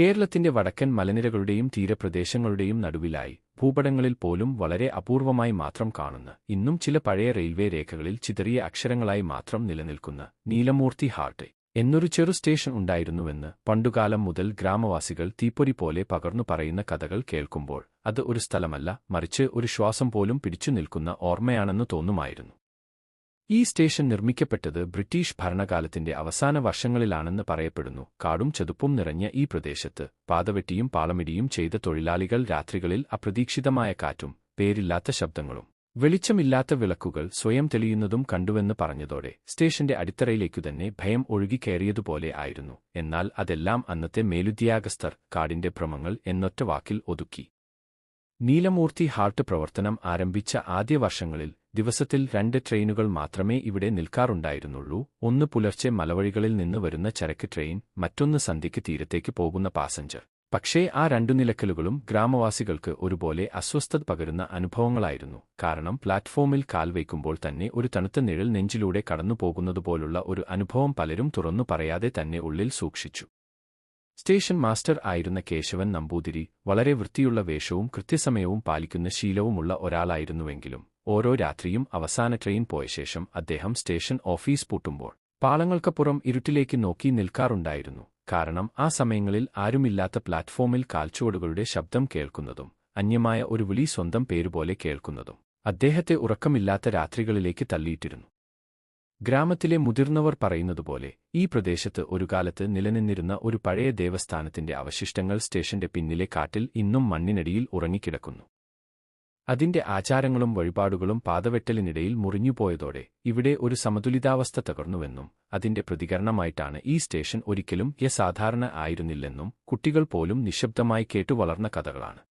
കേരളത്തിന്റെ വടക്കൻ മലനിരകളുടെയും തീരപ്രദേശങ്ങളുടെയും നടുവിലായി ഭൂപടങ്ങളിൽ പോലും വളരെ അപൂർവമായി മാത്രം കാണുന്ന ഇന്നും ചില പഴയ റെയിൽവേ രേഖകളിൽ ചിതറിയ അക്ഷരങ്ങളായി മാത്രം നിലനിൽക്കുന്ന നീലമൂർത്തി ഹാർട്ട് എന്നൊരു ചെറു സ്റ്റേഷൻ ഉണ്ടായിരുന്നുവെന്ന് പണ്ടുകാലം മുതൽ ഗ്രാമവാസികൾ തീപ്പൊരി പോലെ പകർന്നു പറയുന്ന കഥകൾ കേൾക്കുമ്പോൾ അത് ഒരു സ്ഥലമല്ല മറിച്ച് ഒരു ശ്വാസം പോലും പിടിച്ചു നിൽക്കുന്ന ഓർമ്മയാണെന്ന് തോന്നുമായിരുന്നു. ഈ സ്റ്റേഷൻ നിർമ്മിക്കപ്പെട്ടത് ബ്രിട്ടീഷ് ഭരണകാലത്തിന്റെ അവസാന വർഷങ്ങളിലാണെന്ന് പറയപ്പെടുന്നു. കാടും ചതുപ്പും നിറഞ്ഞ ഈ പ്രദേശത്ത് പാതവെട്ടിയും പാളമിടിയും ചെയ്ത തൊഴിലാളികൾ രാത്രികളിൽ അപ്രതീക്ഷിതമായ കാറ്റും പേരില്ലാത്ത ശബ്ദങ്ങളും വെളിച്ചമില്ലാത്ത വിളക്കുകൾ സ്വയം തെളിയുന്നതും കണ്ടുവെന്ന് പറഞ്ഞതോടെ സ്റ്റേഷന്റെ അടിത്തറയിലേക്കു തന്നെ ഭയം ഒഴുകിക്കയറിയതുപോലെ ആയിരുന്നു. എന്നാൽ അതെല്ലാം അന്നത്തെ മേലുദ്യോഗസ്ഥർ കാടിന്റെ ഭ്രമങ്ങൾ എന്നൊറ്റ വാക്കിൽ ഒതുക്കി. നീലമൂർത്തി ഹാർട്ട് പ്രവർത്തനം ആരംഭിച്ച ആദ്യ വർഷങ്ങളിൽ ദിവസത്തിൽ രണ്ട് ട്രെയിനുകൾ മാത്രമേ ഇവിടെ നിൽക്കാറുണ്ടായിരുന്നുള്ളൂ. ഒന്ന് പുലർച്ചെ മലവഴികളിൽ നിന്ന് വരുന്ന ചരക്ക് ട്രെയിൻ മറ്റൊന്ന് സന്ധ്യയ്ക്ക് തീരത്തേക്ക് പോകുന്ന പാസഞ്ചർ. പക്ഷേ ആ രണ്ടു നിലക്കലുകളും ഗ്രാമവാസികൾക്ക് ഒരുപോലെ അസ്വസ്ഥത പകരുന്ന അനുഭവങ്ങളായിരുന്നു. കാരണം പ്ലാറ്റ്ഫോമിൽ കാൽവയ്ക്കുമ്പോൾ തന്നെ ഒരു തണുത്ത നിഴൽ നെഞ്ചിലൂടെ കടന്നുപോകുന്നതുപോലുള്ള ഒരു അനുഭവം പലരും തുറന്നു പറയാതെ തന്നെ ഉള്ളിൽ സൂക്ഷിച്ചു. സ്റ്റേഷൻ മാസ്റ്റർ ആയിരുന്ന കേശവൻ നമ്പൂതിരി വളരെ വൃത്തിയുള്ള വേഷവും കൃത്യസമയവും പാലിക്കുന്ന ശീലവുമുള്ള ഒരാളായിരുന്നുവെങ്കിലും ഓരോ രാത്രിയും അവസാന ട്രെയിൻ പോയ ശേഷം അദ്ദേഹം സ്റ്റേഷൻ ഓഫീസ് പൂട്ടുമ്പോൾ പാളങ്ങൾക്കപ്പുറം ഇരുട്ടിലേക്ക് നോക്കി നിൽക്കാറുണ്ടായിരുന്നു. കാരണം ആ സമയങ്ങളിൽ ആരുമില്ലാത്ത പ്ലാറ്റ്ഫോമിൽ കാൽച്ചുവടുകളുടെ ശബ്ദം കേൾക്കുന്നതും അന്യമായ ഒരു വിളി സ്വന്തം പേരുപോലെ കേൾക്കുന്നതും അദ്ദേഹത്തെ ഉറക്കമില്ലാത്ത രാത്രികളിലേക്ക് തള്ളിയിട്ടിരുന്നു. ഗ്രാമത്തിലെ മുതിർന്നവർ പറയുന്നതുപോലെ ഈ പ്രദേശത്ത് ഒരു കാലത്ത് നിലനിന്നിരുന്ന ഒരു പഴയ ദേവസ്ഥാനത്തിന്റെ അവശിഷ്ടങ്ങൾ സ്റ്റേഷന്റെ പിന്നിലെ കാട്ടിൽ ഇന്നും മണ്ണിനടിയിൽ ഉറങ്ങിക്കിടക്കുന്നു. അതിന്റെ ആചാരങ്ങളും വഴിപാടുകളും പാതവെട്ടലിനിടയിൽ മുറിഞ്ഞുപോയതോടെ ഇവിടെ ഒരു സമതുലിതാവസ്ഥ തകർന്നുവെന്നും അതിന്റെ പ്രതികരണമായിട്ടാണ് ഈ സ്റ്റേഷൻ ഒരിക്കലും യസാധാരണ ആയിരുന്നില്ലെന്നും കുട്ടികൾ പോലും നിശബ്ദമായി കേട്ടുവളർന്ന കഥകളാണ്.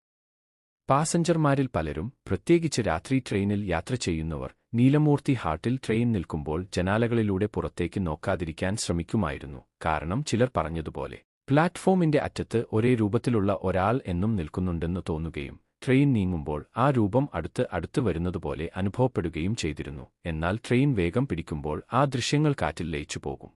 പാസഞ്ചർമാരിൽ പലരും പ്രത്യേകിച്ച് രാത്രി ട്രെയിനിൽ യാത്ര ചെയ്യുന്നവർ നീലമൂർത്തി ഹാർട്ടിൽ ട്രെയിൻ നിൽക്കുമ്പോൾ ജനാലകളിലൂടെ പുറത്തേക്ക് നോക്കാതിരിക്കാൻ ശ്രമിക്കുമായിരുന്നു. കാരണം ചിലർ പറഞ്ഞതുപോലെ പ്ലാറ്റ്ഫോമിന്റെ അറ്റത്ത് ഒരേ രൂപത്തിലുള്ള ഒരാൾ എന്നും നിൽക്കുന്നുണ്ടെന്ന് തോന്നുകയും ട്രെയിൻ നീങ്ങുമ്പോൾ ആ രൂപം അടുത്ത് അടുത്ത് വരുന്നതുപോലെ അനുഭവപ്പെടുകയും ചെയ്തിരുന്നു. എന്നാൽ ട്രെയിൻ വേഗം പിടിക്കുമ്പോൾ ആ ദൃശ്യങ്ങൾ കാറ്റിൽ ലയിച്ചു പോകും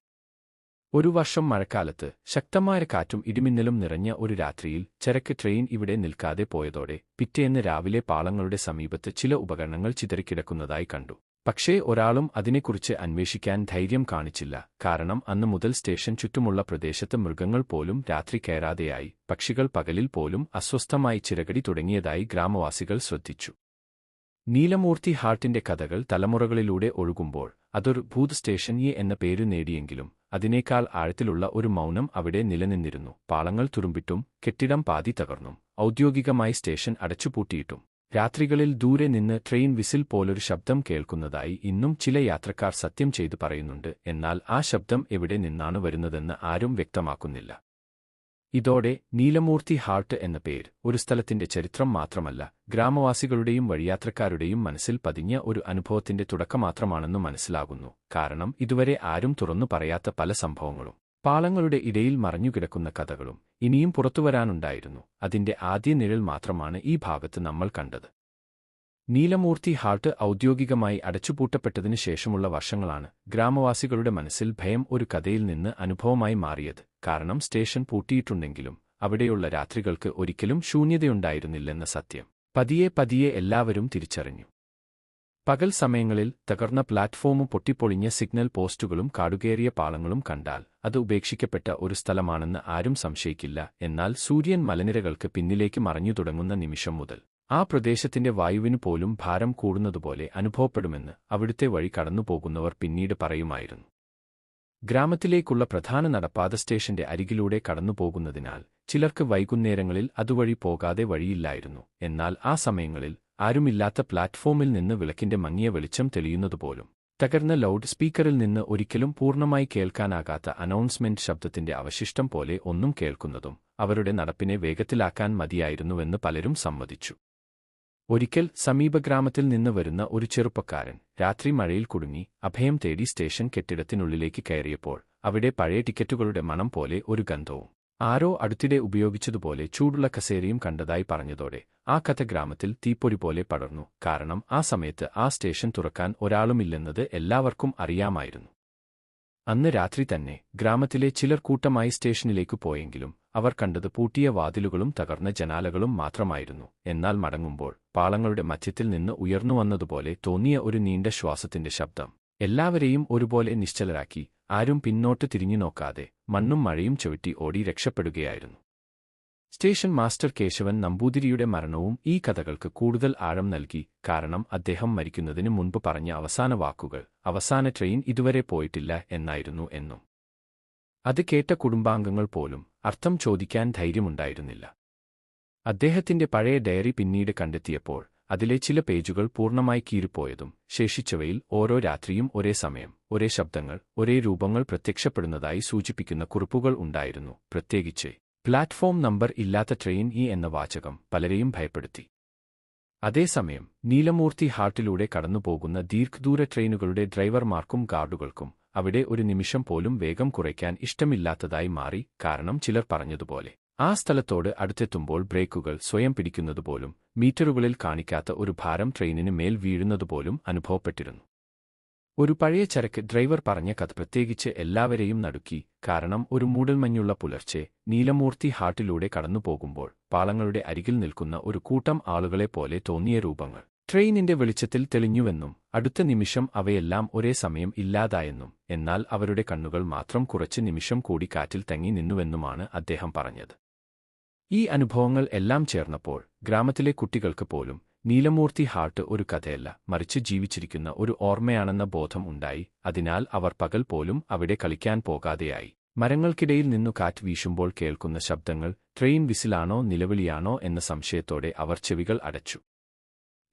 ഒരു വർഷം മഴക്കാലത്ത് ശക്തമായ കാറ്റും ഇടിമിന്നലും നിറഞ്ഞ ഒരു രാത്രിയിൽ ചരക്ക് ട്രെയിൻ ഇവിടെ നിൽക്കാതെ പോയതോടെ പിറ്റേന്ന് രാവിലെ പാളങ്ങളുടെ സമീപത്ത് ചില ഉപകരണങ്ങൾ ചിതറിക്കിടക്കുന്നതായി കണ്ടു. പക്ഷേ ഒരാളും അതിനെക്കുറിച്ച് അന്വേഷിക്കാൻ ധൈര്യം കാണിച്ചില്ല. കാരണം അന്ന് മുതൽ സ്റ്റേഷൻ ചുറ്റുമുള്ള പ്രദേശത്ത് മൃഗങ്ങൾ പോലും രാത്രി കയറാതെയായി. പക്ഷികൾ പകലിൽ പോലും അസ്വസ്ഥമായി ചിരകടി തുടങ്ങിയതായി ഗ്രാമവാസികൾ ശ്രദ്ധിച്ചു. നീലമൂർത്തി ഹാർട്ടിന്റെ കഥകൾ തലമുറകളിലൂടെ ഒഴുകുമ്പോൾ അതൊരു ഭൂത് സ്റ്റേഷൻ എന്ന പേര് നേടിയെങ്കിലും അതിനേക്കാൾ ആഴത്തിലുള്ള ഒരു മൗനം അവിടെ നിലനിന്നിരുന്നു. പാളങ്ങൾ തുരുമ്പിട്ടും കെട്ടിടം പാതി തകർന്നും. ഔദ്യോഗികമായി സ്റ്റേഷൻ അടച്ചുപൂട്ടിയിട്ടും. രാത്രികളിൽ ദൂരെ നിന്ന് ട്രെയിൻ വിസിൽ പോലൊരു ശബ്ദം കേൾക്കുന്നതായി ഇന്നും ചില യാത്രക്കാർ സത്യം ചെയ്തു പറയുന്നുണ്ട്. എന്നാൽ ആ ശബ്ദം എവിടെ നിന്നാണ് വരുന്നതെന്ന് ആരും വ്യക്തമാക്കുന്നില്ല. ഇതോടെ നീലമൂർത്തി ഹാർട്ട് എന്ന പേര് ഒരു സ്ഥലത്തിന്റെ ചരിത്രം മാത്രമല്ല ഗ്രാമവാസികളുടെയും വഴിയാത്രക്കാരുടെയും മനസ്സിൽ പതിഞ്ഞ ഒരു അനുഭവത്തിന്റെ തുടക്കം തുടക്കമാത്രമാണെന്ന് മനസ്സിലാകുന്നു. കാരണം ഇതുവരെ ആരും തുറന്നു പറയാത്ത പല സംഭവങ്ങളും പാളങ്ങളുടെ ഇടയിൽ മറഞ്ഞുകിടക്കുന്ന കഥകളും ഇനിയും പുറത്തുവരാനുണ്ടായിരുന്നു. അതിന്റെ ആദ്യ നിഴൽ മാത്രമാണ് ഈ ഭാഗത്ത് നമ്മൾ കണ്ടത്. നീലമൂർത്തി ഹാർട്ട് ഔദ്യോഗികമായി അടച്ചുപൂട്ടപ്പെട്ടതിനു ശേഷമുള്ള വർഷങ്ങളാണ് ഗ്രാമവാസികളുടെ മനസ്സിൽ ഭയം ഒരു കഥയിൽ നിന്ന് അനുഭവമായി മാറിയത്. കാരണം സ്റ്റേഷൻ പൂട്ടിയിട്ടുണ്ടെങ്കിലും അവിടെയുള്ള രാത്രികൾക്ക് ഒരിക്കലും ശൂന്യതയുണ്ടായിരുന്നില്ലെന്ന സത്യം. പതിയെ പതിയെ എല്ലാവരും തിരിച്ചറിഞ്ഞു. പകൽ സമയങ്ങളിൽ തകർന്ന പ്ലാറ്റ്ഫോമും പൊട്ടിപ്പൊളിഞ്ഞ സിഗ്നൽ പോസ്റ്റുകളും കാടുകേറിയ പാളങ്ങളും കണ്ടാൽ അത് ഉപേക്ഷിക്കപ്പെട്ട ഒരു സ്ഥലമാണെന്ന് ആരും സംശയിക്കില്ല എന്നാൽ സൂര്യൻ മലനിരകൾക്ക് പിന്നിലേക്ക് മറഞ്ഞു തുടങ്ങുന്ന നിമിഷം മുതൽ. ആ പ്രദേശത്തിന്റെ വായുവിനു പോലും ഭാരം കൂടുന്നതുപോലെ അനുഭവപ്പെടുമെന്ന് അവിടുത്തെ വഴി കടന്നുപോകുന്നവർ പിന്നീട് പറയുമായിരുന്നു. ഗ്രാമത്തിലേക്കുള്ള പ്രധാന നടപ്പാത സ്റ്റേഷന്റെ അരികിലൂടെ കടന്നുപോകുന്നതിനാൽ ചിലർക്ക് വൈകുന്നേരങ്ങളിൽ അതുവഴി പോകാതെ വഴിയില്ലായിരുന്നു. എന്നാൽ ആ സമയങ്ങളിൽ ആരുമില്ലാത്ത പ്ലാറ്റ്ഫോമിൽ നിന്ന് വിളക്കിന്റെ മങ്ങിയ വെളിച്ചം തെളിയുന്നതുപോലും. തകർന്ന ലൗഡ് സ്പീക്കറിൽ നിന്ന് ഒരിക്കലും പൂർണമായി കേൾക്കാനാകാത്ത അനൗൺസ്മെന്റ് ശബ്ദത്തിന്റെ അവശിഷ്ടം പോലെ ഒന്നും കേൾക്കുന്നതും അവരുടെ നടപ്പിനെ വേഗത്തിലാക്കാൻ മതിയായിരുന്നുവെന്ന് പലരും സമ്മതിച്ചു. ഒരിക്കൽ സമീപഗ്രാമത്തിൽ നിന്ന് വരുന്ന ഒരു ചെറുപ്പക്കാരൻ രാത്രി മഴയിൽ കുടുങ്ങി അഭയം തേടി സ്റ്റേഷൻ കെട്ടിടത്തിനുള്ളിലേക്ക് കയറിയപ്പോൾ അവിടെ പഴയ ടിക്കറ്റുകളുടെ മണം പോലെ ഒരു ഗന്ധവും ആരോ അടുത്തിടെ ഉപയോഗിച്ചതുപോലെ ചൂടുള്ള കസേരയും കണ്ടതായി പറഞ്ഞതോടെ ആ കഥ ഗ്രാമത്തിൽ തീപ്പൊരി പോലെ പടർന്നു. കാരണം ആ സമയത്ത് ആ സ്റ്റേഷൻ തുറക്കാൻ ഒരാളുമില്ലെന്നത് എല്ലാവർക്കും അറിയാമായിരുന്നു. അന്ന് രാത്രി തന്നെ ഗ്രാമത്തിലെ ചിലർ കൂട്ടമായി സ്റ്റേഷനിലേക്ക് പോയെങ്കിലും അവർ കണ്ടത് പൂട്ടിയ വാതിലുകളും തകർന്ന ജനാലകളും മാത്രമായിരുന്നു. എന്നാൽ മടങ്ങുമ്പോൾ പാളങ്ങളുടെ മധ്യത്തിൽ നിന്ന് ഉയർന്നുവന്നതുപോലെ തോന്നിയ ഒരു നീണ്ട ശ്വാസത്തിന്റെ ശബ്ദം എല്ലാവരെയും ഒരുപോലെ നിശ്ചലരാക്കി ആരും പിന്നോട്ട് തിരിഞ്ഞു നോക്കാതെ മണ്ണും മഴയും ചവിട്ടി ഓടി രക്ഷപ്പെടുകയായിരുന്നു. സ്റ്റേഷൻ മാസ്റ്റർ കേശവൻ നമ്പൂതിരിയുടെ മരണവും ഈ കഥകൾക്ക് കൂടുതൽ ആഴം നൽകി കാരണം അദ്ദേഹം മരിക്കുന്നതിന് മുൻപ് പറഞ്ഞ അവസാന വാക്കുകൾ അവസാന ട്രെയിൻ ഇതുവരെ പോയിട്ടില്ല എന്നായിരുന്നു എന്നും. അത് കേട്ട കുടുംബാംഗങ്ങൾ പോലും അർത്ഥം ചോദിക്കാൻ ധൈര്യമുണ്ടായിരുന്നില്ല. അദ്ദേഹത്തിന്റെ പഴയ ഡയറി പിന്നീട് കണ്ടെത്തിയപ്പോൾ അതിലെ ചില പേജുകൾ പൂർണമായി കീറിപ്പോയതും ശേഷിച്ചവയിൽ ഓരോ രാത്രിയും ഒരേ സമയം ഒരേ ശബ്ദങ്ങൾ ഒരേ രൂപങ്ങൾ പ്രത്യക്ഷപ്പെടുന്നതായി സൂചിപ്പിക്കുന്ന കുറിപ്പുകൾ ഉണ്ടായിരുന്നു. പ്രത്യേകിച്ച് പ്ലാറ്റ്ഫോം നമ്പർ ഇല്ലാത്ത ട്രെയിൻ ഇ എന്ന വാചകം പലരെയും ഭയപ്പെടുത്തി. അതേസമയം നീലമൂർത്തി ഹാർട്ടിലൂടെ കടന്നുപോകുന്ന ദീർഘദൂര ട്രെയിനുകളുടെ ഡ്രൈവർമാർക്കും ഗാർഡുകൾക്കും അവിടെ ഒരു നിമിഷം പോലും വേഗം കുറയ്ക്കാൻ ഇഷ്ടമില്ലാത്തതായി മാറി കാരണം ചിലർ പറഞ്ഞതുപോലെ. ആ സ്ഥലത്തോട് അടുത്തെത്തുമ്പോൾ ബ്രേക്കുകൾ സ്വയം പിടിക്കുന്നതുപോലും മീറ്ററുകളിൽ കാണിക്കാത്ത ഒരു ഭാരം ട്രെയിനിന് മേൽ വീഴുന്നതുപോലും അനുഭവപ്പെട്ടിരുന്നു. ഒരു പഴയ ചരക്ക് ഡ്രൈവർ പറഞ്ഞ കഥ പ്രത്യേകിച്ച് എല്ലാവരെയും നടുക്കി കാരണം ഒരു മൂടൽമഞ്ഞുള്ള പുലർച്ചെ നീലമൂർത്തി ഹാട്ടിലൂടെ കടന്നുപോകുമ്പോൾ പാളങ്ങളുടെ അരികിൽ നിൽക്കുന്ന ഒരു കൂട്ടം ആളുകളെപ്പോലെ തോന്നിയ രൂപങ്ങൾ. ട്രെയിനിന്റെ വെളിച്ചത്തിൽ തെളിഞ്ഞുവെന്നും അടുത്ത നിമിഷം അവയെല്ലാം ഒരേ സമയം ഇല്ലാതായെന്നും എന്നാൽ അവരുടെ കണ്ണുകൾ മാത്രം കുറച്ച് നിമിഷം കൂടി കാറ്റിൽ തങ്ങി നിന്നുവെന്നുമാണ് അദ്ദേഹം പറഞ്ഞത്. ഈ അനുഭവങ്ങൾ എല്ലാം ചേർന്നപ്പോൾ ഗ്രാമത്തിലെ കുട്ടികൾക്ക് പോലും നീലമൂർത്തി ഹാർട്ട് ഒരു കഥയല്ല. മറിച്ച് ജീവിച്ചിരിക്കുന്ന ഒരു ഓർമ്മയാണെന്ന ബോധം ഉണ്ടായി. അതിനാൽ അവർ പകൽ പോലും അവിടെ കളിക്കാൻ പോകാതെയായി. മരങ്ങൾക്കിടയിൽ നിന്നു കാറ്റ് വീശുമ്പോൾ കേൾക്കുന്ന ശബ്ദങ്ങൾ ട്രെയിൻ വിസിലാണോ നിലവിളിയാണോ എന്ന സംശയത്തോടെ അവർ ചെവികൾ അടച്ചു.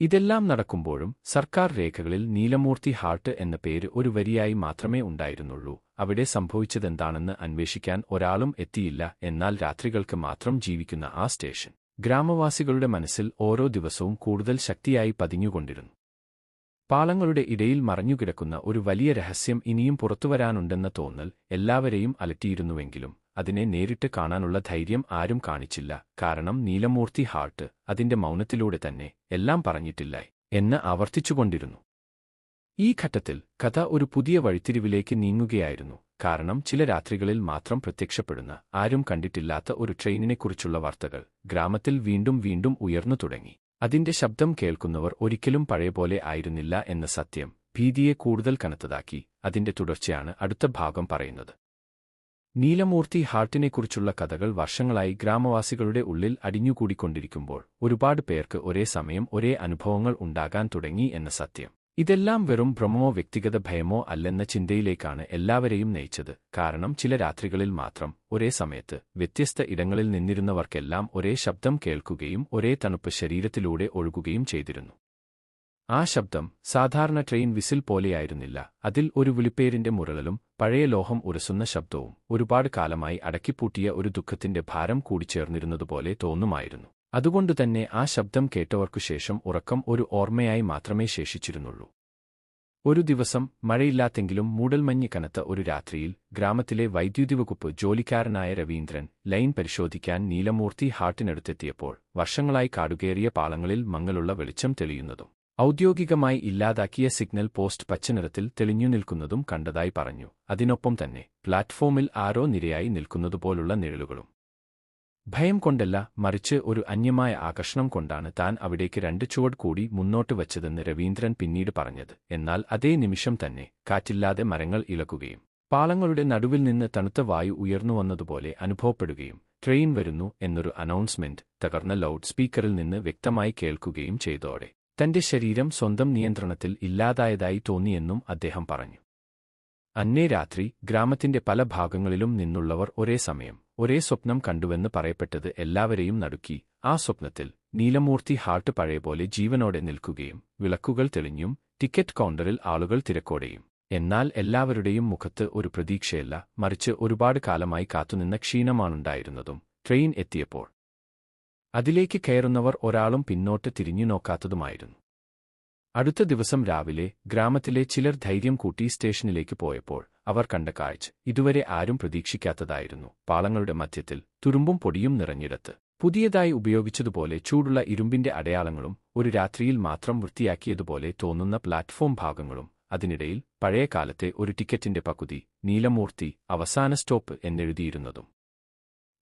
ഇതെല്ലാം നടക്കുമ്പോഴും സർക്കാർ രേഖകളിൽ നീലമൂർത്തി ഹാർട്ട് എന്ന പേര് ഒരു വരിയായി മാത്രമേ ഉണ്ടായിരുന്നുള്ളൂ. അവിടെ സംഭവിച്ചതെന്താണെന്ന് അന്വേഷിക്കാൻ ഒരാളും എത്തിയില്ല. എന്നാൽ രാത്രികൾക്ക് മാത്രം ജീവിക്കുന്ന ആ സ്റ്റേഷൻ. ഗ്രാമവാസികളുടെ മനസ്സിൽ ഓരോ ദിവസവും കൂടുതൽ ശക്തിയായി പതിഞ്ഞുകൊണ്ടിരുന്നു. പാളങ്ങളുടെ ഇടയിൽ മറഞ്ഞുകിടക്കുന്ന ഒരു വലിയ രഹസ്യം ഇനിയും പുറത്തുവരാനുണ്ടെന്ന തോന്നൽ എല്ലാവരെയും അലട്ടിയിരുന്നുവെങ്കിലും അതിനെ നേരിട്ട് കാണാനുള്ള ധൈര്യം ആരും കാണിച്ചില്ല. കാരണം നീലമൂർത്തി ഹാർട്ട് അതിന്റെ മൗനത്തിലൂടെ തന്നെ എല്ലാം പറഞ്ഞിട്ടില്ല എന്ന് ആവർത്തിച്ചുകൊണ്ടിരുന്നു. ഈ ഘട്ടത്തിൽ കഥ ഒരു പുതിയ വഴിത്തിരിവിലേക്ക് നീങ്ങുകയായിരുന്നു. കാരണം ചില രാത്രികളിൽ മാത്രം പ്രത്യക്ഷപ്പെടുന്ന ആരും കണ്ടിട്ടില്ലാത്ത ഒരു ട്രെയിനിനെക്കുറിച്ചുള്ള വാർത്തകൾ ഗ്രാമത്തിൽ വീണ്ടും വീണ്ടും ഉയർന്നു തുടങ്ങി. അതിന്റെ ശബ്ദം കേൾക്കുന്നവർ ഒരിക്കലും പഴയപോലെ ആയിരുന്നില്ല എന്ന സത്യം ഭീതിയെ കൂടുതൽ കനത്തതാക്കി അതിന്റെ തുടർച്ചയാണ് അടുത്ത ഭാഗം പറയുന്നത്. നീലമൂർത്തി ഹാർട്ടിനെക്കുറിച്ചുള്ള കഥകൾ വർഷങ്ങളായി ഗ്രാമവാസികളുടെ ഉള്ളിൽ അടിഞ്ഞുകൂടിക്കൊണ്ടിരിക്കുമ്പോൾ ഒരുപാട് പേർക്ക് ഒരേ സമയം ഒരേ അനുഭവങ്ങൾ ഉണ്ടാകാൻ തുടങ്ങി എന്ന സത്യം. ഇതെല്ലാം വെറും ഭ്രമമോ വ്യക്തിഗത ഭയമോ അല്ലെന്ന ചിന്തയിലേക്കാണ് എല്ലാവരെയും നയിച്ചത്. കാരണം ചില രാത്രികളിൽ മാത്രം ഒരേ സമയത്ത് വ്യത്യസ്ത ഇടങ്ങളിൽ നിന്നിരുന്നവർക്കെല്ലാം ഒരേ ശബ്ദം കേൾക്കുകയും ഒരേ തണുപ്പ് ശരീരത്തിലൂടെ ഒഴുകുകയും ചെയ്തിരുന്നു. ആ ശബ്ദം സാധാരണ ട്രെയിൻ വിസിൽ പോലെയായിരുന്നില്ല. അതിൽ ഒരു വിളിപ്പേരിന്റെ മുരളലും പഴയ ലോഹം ഉരസുന്ന ശബ്ദവും ഒരുപാട് കാലമായി അടക്കിപ്പൂട്ടിയ ഒരു ദുഃഖത്തിന്റെ ഭാരം കൂടിച്ചേർന്നിരുന്നതുപോലെ തോന്നുമായിരുന്നു. അതുകൊണ്ടുതന്നെ ആ ശബ്ദം കേട്ടവർക്കു ശേഷം ഉറക്കം ഒരു ഓർമ്മയായി മാത്രമേ ശേഷിച്ചിരുന്നുള്ളൂ. ഒരു ദിവസം മഴയില്ലാത്തെങ്കിലും മൂടൽമഞ്ഞ് കനത്ത ഒരു രാത്രിയിൽ ഗ്രാമത്തിലെ വൈദ്യുതി വകുപ്പ് ജോലിക്കാരനായ രവീന്ദ്രൻ ലൈൻ പരിശോധിക്കാൻ നീലമൂർത്തി ഹാർട്ടിനടുത്തെത്തിയപ്പോൾ വർഷങ്ങളായി കാടുകേറിയ പാളങ്ങളിൽ മങ്ങലുള്ള വെളിച്ചം തെളിയുന്നതും ഔദ്യോഗികമായി ഇല്ലാതാക്കിയ സിഗ്നൽ പോസ്റ്റ് പച്ചനിറത്തിൽ തെളിഞ്ഞു നിൽക്കുന്നതും കണ്ടതായി പറഞ്ഞു. അതിനൊപ്പം തന്നെ പ്ലാറ്റ്ഫോമിൽ ആരോ നിരയായി നിൽക്കുന്നതുപോലുള്ള നിഴലുകളും ഭയം കൊണ്ടല്ല മറിച്ച് ഒരു അന്യമായ ആകർഷണം കൊണ്ടാണ് താൻ അവിടേക്ക് രണ്ട് ചുവട് കൂടി മുന്നോട്ട് വച്ചതെന്ന് രവീന്ദ്രൻ പിന്നീട് പറഞ്ഞത്. എന്നാൽ അതേ നിമിഷം തന്നെ കാറ്റില്ലാതെ മരങ്ങൾ ഇളക്കുകയും പാളങ്ങളുടെ നടുവിൽ നിന്ന് തണുത്ത വായു ഉയർന്നു വന്നതുപോലെ അനുഭവപ്പെടുകയും ട്രെയിൻ വരുന്നു എന്നൊരു അനൗൺസ്മെന്റ് തകർന്ന ലൗഡ് സ്പീക്കറിൽ നിന്ന് വ്യക്തമായി കേൾക്കുകയും ചെയ്തോടെ തന്റെ ശരീരം സ്വന്തം നിയന്ത്രണത്തിൽ ഇല്ലാതായതായി തോന്നിയെന്നും അദ്ദേഹം പറഞ്ഞു. അന്നേ രാത്രി ഗ്രാമത്തിന്റെ പല ഭാഗങ്ങളിലും നിന്നുള്ളവർ ഒരേ സമയം ഒരേ സ്വപ്നം കണ്ടുവെന്ന് പറയപ്പെട്ടത് എല്ലാവരെയും നടുക്കി. ആ സ്വപ്നത്തിൽ നീലമൂർത്തി ഹാർട്ട് പഴയപോലെ ജീവനോടെ നിൽക്കുകയും വിളക്കുകൾ തെളിഞ്ഞും ടിക്കറ്റ് കൗണ്ടറിൽ ആളുകൾ തിരക്കോടെയും. എന്നാൽ എല്ലാവരുടെയും മുഖത്ത് ഒരു പ്രതീക്ഷയല്ല മറിച്ച് ഒരുപാട് കാലമായി കാത്തുനിന്ന ക്ഷീണമാണുണ്ടായിരുന്നതും ട്രെയിൻ എത്തിയപ്പോൾ. അതിലേക്ക് കയറുന്നവർ ഒരാളും പിന്നോട്ട് തിരിഞ്ഞു നോക്കാത്തതുമായിരുന്നു. അടുത്ത ദിവസം രാവിലെ ഗ്രാമത്തിലെ ചിലർ ധൈര്യം കൂട്ടി സ്റ്റേഷനിലേക്ക് പോയപ്പോൾ അവർ കണ്ട കാഴ്ച ഇതുവരെ ആരും പ്രതീക്ഷിക്കാത്തതായിരുന്നു പാളങ്ങളുടെ മധ്യത്തിൽ തുരുമ്പും പൊടിയും നിറഞ്ഞിടത്ത്. പുതിയതായി ഉപയോഗിച്ചതുപോലെ ചൂടുള്ള ഇരുമ്പിന്റെ അടയാളങ്ങളും ഒരു രാത്രിയിൽ മാത്രം വൃത്തിയാക്കിയതുപോലെ തോന്നുന്ന പ്ലാറ്റ്ഫോം ഭാഗങ്ങളും അതിനിടയിൽ പഴയ കാലത്തെ ഒരു ടിക്കറ്റിന്റെ പകുതി നീലമൂർത്തി അവസാന സ്റ്റോപ്പ് എന്നെഴുതിയിരുന്നതും.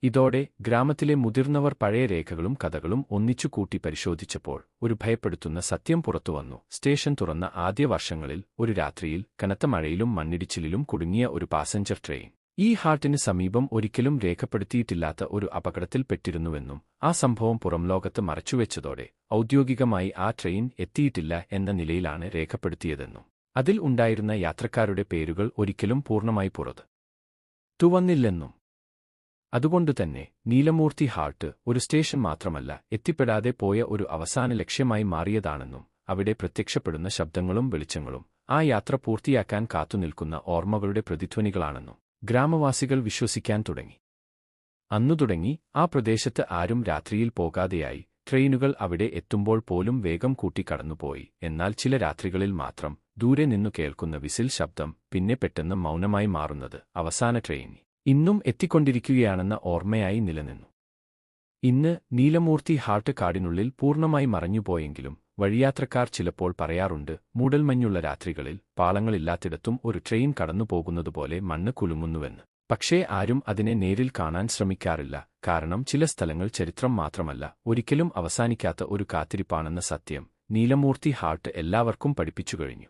ഇതോടെ ഗ്രാമത്തിലെ മുതിർന്നവർ പഴയ രേഖകളും കഥകളും ഒന്നിച്ചു കൂട്ടി പരിശോധിച്ചപ്പോൾ ഒരു ഭയപ്പെടുത്തുന്ന സത്യം പുറത്തുവന്നു സ്റ്റേഷൻ തുറന്ന ആദ്യ വർഷങ്ങളിൽ ഒരു രാത്രിയിൽ കനത്ത മഴയിലും മണ്ണിടിച്ചിലിലും കുടുങ്ങിയ ഒരു പാസഞ്ചർ ട്രെയിൻ. ഈ ഹാർട്ടിന് സമീപം ഒരിക്കലും രേഖപ്പെടുത്തിയിട്ടില്ലാത്ത ഒരു അപകടത്തിൽപ്പെട്ടിരുന്നുവെന്നും ആ സംഭവം പുറംലോകത്ത് മറച്ചുവെച്ചതോടെ ഔദ്യോഗികമായി ആ ട്രെയിൻ എത്തിയിട്ടില്ല എന്ന നിലയിലാണ് രേഖപ്പെടുത്തിയതെന്നും. അതിൽ ഉണ്ടായിരുന്ന യാത്രക്കാരുടെ പേരുകൾ ഒരിക്കലും പൂർണമായി പുറത്ത്. തുവന്നില്ലെന്നും. അതുകൊണ്ടുതന്നെ നീലമൂർത്തി ഹാർട്ട് ഒരു സ്റ്റേഷൻ മാത്രമല്ല എത്തിപ്പെടാതെ പോയ ഒരു അവസാന ലക്ഷ്യമായി മാറിയതാണെന്നും അവിടെ പ്രത്യക്ഷപ്പെടുന്ന ശബ്ദങ്ങളും വെളിച്ചങ്ങളും ആ യാത്ര പൂർത്തിയാക്കാൻ കാത്തുനിൽക്കുന്ന ഓർമ്മകളുടെ പ്രതിധ്വനികളാണെന്നും ഗ്രാമവാസികൾ വിശ്വസിക്കാൻ തുടങ്ങി. അന്നു തുടങ്ങി ആ പ്രദേശത്ത് ആരും രാത്രിയിൽ പോകാതെയായി ട്രെയിനുകൾ അവിടെ എത്തുമ്പോൾ പോലും വേഗം കൂട്ടിക്കടന്നുപോയി. എന്നാൽ ചില രാത്രികളിൽ മാത്രം ദൂരെ നിന്നു കേൾക്കുന്ന വിസിൽ ശബ്ദം പിന്നെ പെട്ടെന്ന് മൗനമായി മാറുന്നത് അവസാന ട്രെയിൻ ഇന്നും എത്തിക്കൊണ്ടിരിക്കുകയാണെന്ന ഓർമ്മയായി നിലനിന്നു. ഇന്ന് നീലമൂർത്തി ഹാർട്ട് കാടിനുള്ളിൽ പൂർണമായി മറഞ്ഞുപോയെങ്കിലും വഴിയാത്രക്കാർ ചിലപ്പോൾ പറയാറുണ്ട് മൂടൽമഞ്ഞുള്ള രാത്രികളിൽ പാളങ്ങളില്ലാത്തിടത്തും ഒരു ട്രെയിൻ കടന്നുപോകുന്നതുപോലെ മണ്ണ് കുലുങ്ങുന്നുവെന്ന്. പക്ഷേ ആരും അതിനെ നേരിൽ കാണാൻ ശ്രമിക്കാറില്ല. കാരണം ചില സ്ഥലങ്ങൾ ചരിത്രം മാത്രമല്ല ഒരിക്കലും അവസാനിക്കാത്ത ഒരു കാത്തിരിപ്പാണെന്ന സത്യം നീലമൂർത്തി ഹാർട്ട് എല്ലാവർക്കും പഠിപ്പിച്ചു കഴിഞ്ഞു.